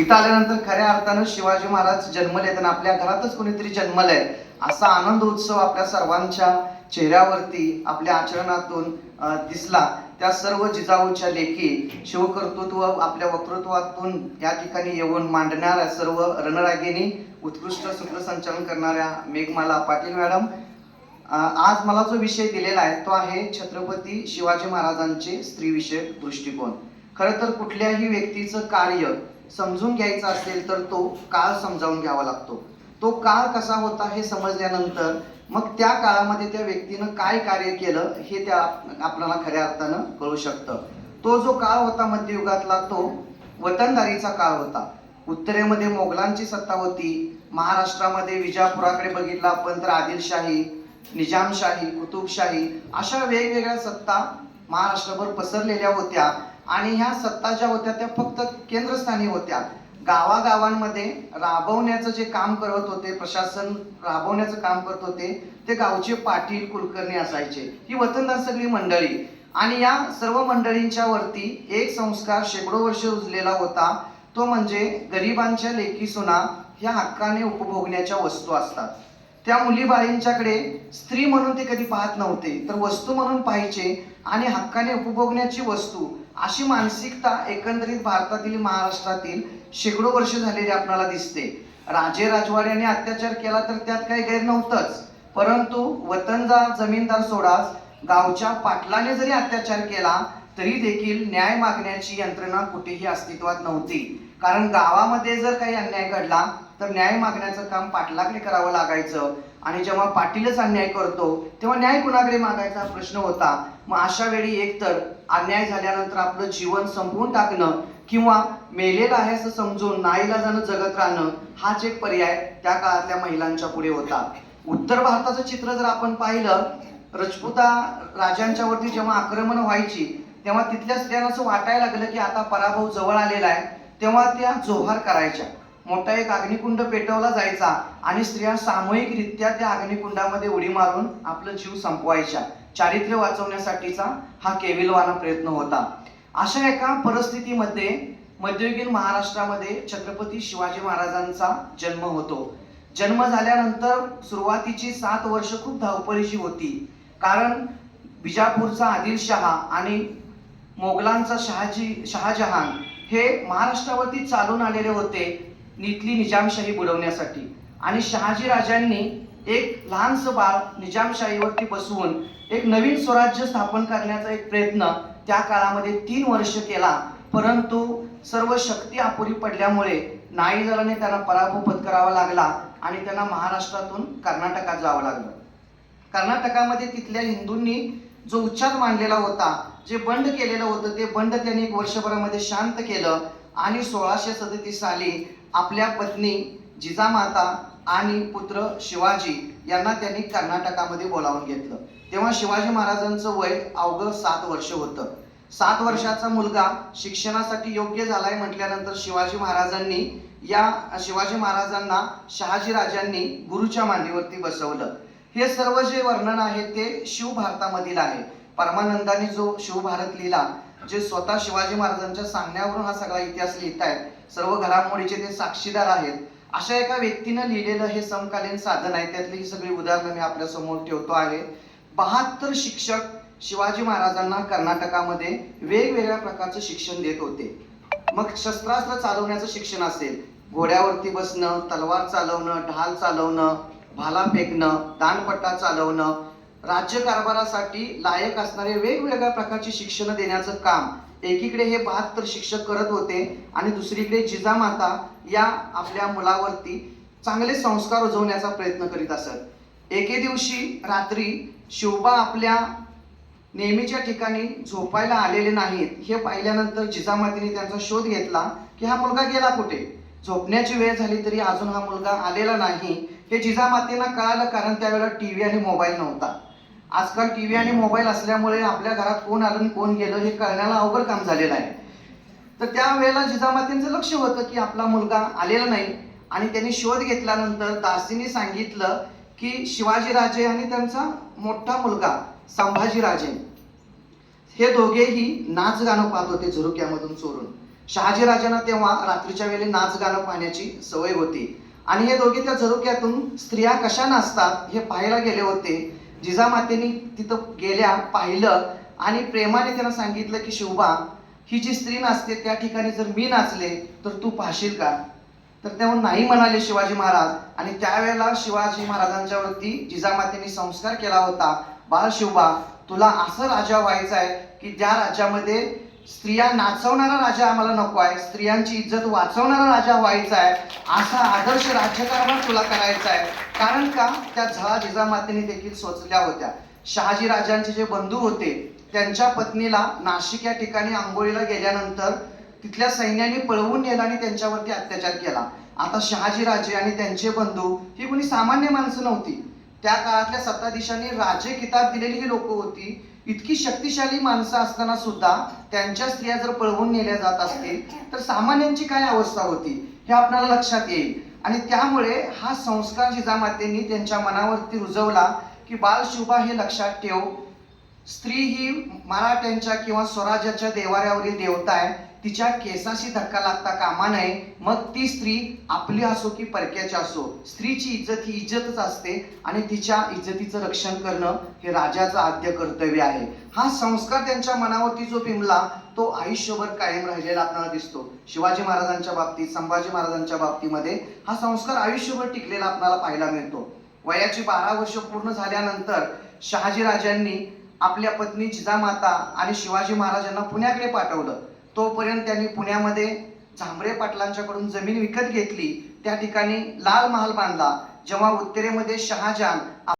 इथं आल्यानंतर खऱ्या अर्थानं शिवाजी महाराज जन्मले आणि आपल्या घरातच कोणीतरी जन्मलंय. असा आनंद उत्सव आपल्या सर्वांच्या चेहऱ्यावरती आपल्या आचरणातून दिसला. त्या सर्व जिजाऊच्या लेखी शिवकर्तृत्व आपल्या वक्तृत्वातून या ठिकाणी येऊन मांडणाऱ्या सर्व रणरागिनी उत्कृष्ट सूत्रसंचालन करणाऱ्या मेघमाला पाटील मॅडम आज मला जो विषय दिलेला आहे तो आहे छत्रपती शिवाजी महाराजांचे स्त्रीविषयक दृष्टिकोन. खरं तर कुठल्याही व्यक्तीचं कार्य समजून घ्यायचा असेल तर तो काळ समजावून घ्यावा लागतो. तो काळ कसा होता हे समजल्यानंतर मग त्या काळामध्ये त्या व्यक्तीनं काय कार्य केलं हे त्या आपल्याला खऱ्या अर्थानं कळू शकतं. तो जो काळ होता मध्ययुगातला तो वतनदारीचा काळ होता. उत्तरेमध्ये मोगलांची सत्ता होती. महाराष्ट्रामध्ये विजापुराकडे बघितलं आपण तर आदिलशाही निजामशाही कुतुबशाही अशा वेगवेगळ्या सत्ता महाराष्ट्रभर पसरलेल्या होत्या. आणि ह्या सत्ता ज्या होत्या त्या फक्त केंद्रस्थानी होत्या. गावागावांमध्ये राबवण्याचं जे काम करत होते प्रशासन राबवण्याचं काम करत होते ते गावचे पाटील कुलकर्णी असायचे. ही वतनदार सगळी मंडळी. आणि या सर्व मंडळींच्या वरती एक संस्कार शेकडो वर्ष रुजलेला होता तो म्हणजे गरिबांच्या लेखी सुना ह्या हक्काने उपभोगण्याच्या वस्तू असतात. त्या मुलीबाळींच्याकडे स्त्री म्हणून ते कधी पाहत नव्हते तर वस्तू म्हणून पाहिजे आणि हक्काने उपभोगण्याची वस्तू अशी मानसिकता एकंदरीत भारतातील महाराष्ट्रातील शेकडो वर्ष झालेली आपल्याला दिसते. राजे राजवाड्याने अत्याचार केला तर त्यात काही गैर नव्हतंच. परंतु वतनदार जमीनदार सोडाच गावच्या पाटलाने जरी अत्याचार केला तरी देखील न्याय मागण्याची यंत्रणा कुठेही अस्तित्वात नव्हती. कारण गावामध्ये जर काही अन्याय घडला तर न्याय मागण्याचं काम पाटलाकडे करावं लागायचं. आणि जेव्हा पाटीलच अन्याय करतो तेव्हा न्याय कुणाकडे मागायचा प्रश्न होता. मग अशा वेळी एकतर अन्याय झाल्यानंतर आपलं जीवन संपवून टाकणं किंवा मेलेलं आहे असं समजून नाईलाजानं जगत राहणं हाच एक पर्याय त्या काळातल्या महिलांच्या पुढे होता. उत्तर भारताचं चित्र जर आपण पाहिलं रजपुता राजांच्या वरती जेव्हा आक्रमण व्हायची तेव्हा तिथल्या स्त्रियांना असं वाटायला लागलं की आता पराभव जवळ आलेला आहे तेव्हा त्या जोहार करायच्या. मोठा एक अग्निकुंड पेटवला जायचा आणि स्त्रिया सामूहिकरित्या त्या अग्निकुंडामध्ये उडी मारून आपलं जीव संपवायच्या. चारित्र्य वाचवण्यासाठीचा हा केविलवाना प्रयत्न होता. अशा एका परिस्थितीमध्ये मध्ययुगीन महाराष्ट्रामध्ये छत्रपती शिवाजी महाराजांचा जन्म होतो. जन्म झाल्यानंतर सुरुवातीची सात वर्ष खूप धावपळीची होती. कारण बिजापूरचा आदिलशहा आणि मोगलांचा शहाजी शहाजहान हे महाराष्ट्रावरती चालून आलेले होते नीतली निजामशाही बुडवण्यासाठी. आणि शहाजी राजांनी एक लहानसं बाळ निजामशाहीवरती बसवून एक नवीन स्वराज्य स्थापन करण्याचा एक प्रयत्न त्या काळामध्ये तीन वर्ष केला. परंतु सर्व शक्ती अपुरी पडल्यामुळे नाईलाजाने त्यांना पराभव पत्करावा लागला आणि त्यांना महाराष्ट्रातून कर्नाटकात जावं लागलं. कर्नाटकामध्ये तिथल्या हिंदूंनी जो उच्चार मांडलेला होता जे बंड केलेलं होतं ते बंड त्यांनी एक वर्षभरामध्ये शांत केलं आणि सोळाशे सदतीस साली आपल्या पत्नी जिजामाता आणि पुत्र शिवाजी यांना त्यांनी कर्नाटकामध्ये बोलावून घेतलं. तेव्हा शिवाजी महाराजांचं वय अवघं सात वर्ष होतं. सात वर्षाचा मुलगा शिक्षणासाठी योग्य झालाय म्हटल्यानंतर शिवाजी महाराजांनी या शिवाजी महाराजांना शहाजी राजांनी गुरुच्या मांडीवरती बसवलं. हे सर्व जे वर्णन आहे ते शिवभारतामधील आहे. परमानंदाने जो शिवभारत लिहिला जे स्वतः शिवाजी महाराजांच्या सांगण्यावरून हा सगळा इतिहास लिहित आहेत सर्व घडामोडीचे ते साक्षीदार आहेत. अशा एका व्यक्तीनं लिहिलेलं हे समकालीन साधन आहे त्यातली ही सगळी उदाहरणं मी आपल्यासमोर ठेवतो आहे. बहात्तर शिक्षक शिवाजी महाराजांना कर्नाटकामध्ये वेगवेगळ्या प्रकारचं शिक्षण देत होते. मग शस्त्रास्त्र चालवण्याचं शिक्षण असेल घोड्यावरती बसणं तलवार चालवणं ढाल चालवणं भाला फेकणं दानपट्टा चालवणं राज्यकारभारासाठी लायक असणारे वेगवेगळ्या प्रकारची शिक्षण देण्याचं काम एकीकडे हे बहात्तर शिक्षक करत होते आणि दुसरीकडे जिजामाता या आपल्या मुलावरती चांगले संस्कार रुजवण्याचा प्रयत्न करीत असत. एके दिवशी रात्री शिवबा आपल्या नेहमीच्या ठिकाणी झोपायला आलेले नाहीत. हे पाहिल्यानंतर जिजामातीने त्यांचा शोध घेतला की हा मुलगा गेला कुठे? झोपण्याची वेळ झाली तरी अजून हा मुलगा आलेला नाही. हे जिजामातींना कळालं कारण त्यावेळेला टी व्ही आणि मोबाईल नव्हता. आजकाल टी व्ही आणि मोबाईल असल्यामुळे आपल्या घरात कोण आलं आणि कोण गेलं हे कळण्याला अवघड काम झालेलं आहे. तर त्यावेळेला जिजामातींचं लक्ष होतं की आपला मुलगा आलेला नाही आणि त्यांनी शोध घेतल्यानंतर दासीने सांगितलं की शिवाजीराजे आणि त्यांचा मोठा मुलगा संभाजीराजे. हे दोघेही नाच गाणं पाहत होते झुरुक्यामधून चोरून. शहाजीराजांना तेव्हा रात्रीच्या वेळी नाच गाणं पाहण्याची सवय होती. आणि हे दोघे त्या झरुक्यातून स्त्रिया कशा नाचतात हे पाहायला गेले होते. जिजामातेनी तिथं गेल्या पाहिलं आणि प्रेमाने त्यांना सांगितलं की शिवबा ही जी स्त्री नाचते त्या ठिकाणी जर मी नाचले तर तू पाहशील का? तर तेव्हा नाही म्हणाले शिवाजी महाराज. आणि त्यावेळेला शिवाजी महाराजांच्यावरती जिजामातेने संस्कार केला होता. बाळ शिवबा तुला असं राजा व्हायचं आहे की ज्या राज्यामध्ये स्त्रिया नाचवणारा राजा आम्हाला नको आहे स्त्रियांची इज्जत वाचवणारा राजा व्हायचा आहे असा आदर्श राज्यकारभार तुला करायचा आहे. कारण का? त्या झळा जिजामातेने देखील सोचल्या होत्या. शहाजी राजांचे जे बंधू होते त्यांच्या पत्नीला नाशिक या ठिकाणी आंघोळीला गेल्यानंतर तिथल्या सैन्याने पळवून नेला आणि त्यांच्यावरती अत्याचार केला. आता शहाजी राजे आणि त्यांचे बंधू ही कोणी सामान्य माणसं नव्हती. त्या काळातल्या सत्ताधीशांनी राजे किताब दिलेली ही लोक होती. इतकी शक्तिशाली माणसं असताना सुद्धा त्यांच्या स्त्रिया जर पळवून नेल्या जात असतील तर सामान्यांची काय अवस्था होती हे आपल्याला लक्षात येईल. आणि त्यामुळे हा संस्कार जिजामातेंनी त्यांच्या मनावरती रुजवला की बाल शुभा हे लक्षात ठेव. स्त्री ही मराठ्यांच्या किंवा स्वराज्याच्या देवाऱ्यावरील देवता आहे. तिच्या केसाशी धक्का लागता कामा नये. मग ती स्त्री आपली असो की परक्याची असो स्त्रीची इज्जत ही इज्जतच असते आणि तिच्या इज्जतीचं रक्षण करणं हे राजाचं आद्य कर्तव्य आहे. हा संस्कार त्यांच्या मनावरती जो बिमला तो आयुष्यभर कायम राहिलेला आपल्याला दिसतो. शिवाजी महाराजांच्या बाबतीत संभाजी महाराजांच्या बाबतीमध्ये हा संस्कार आयुष्यभर टिकलेला आपल्याला पाहायला मिळतो. वयाची बारा वर्ष पूर्ण झाल्यानंतर शहाजी राजांनी आपल्या पत्नी जिजामाता आणि शिवाजी महाराजांना पुण्याकडे पाठवलं. तोपर्यंत त्यांनी पुण्यामध्ये झांबरे पाटलांच्याकडून जमीन विकत घेतली. त्या ठिकाणी लाल महाल बांधला जेव्हा उत्तरेमध्ये शहाजहान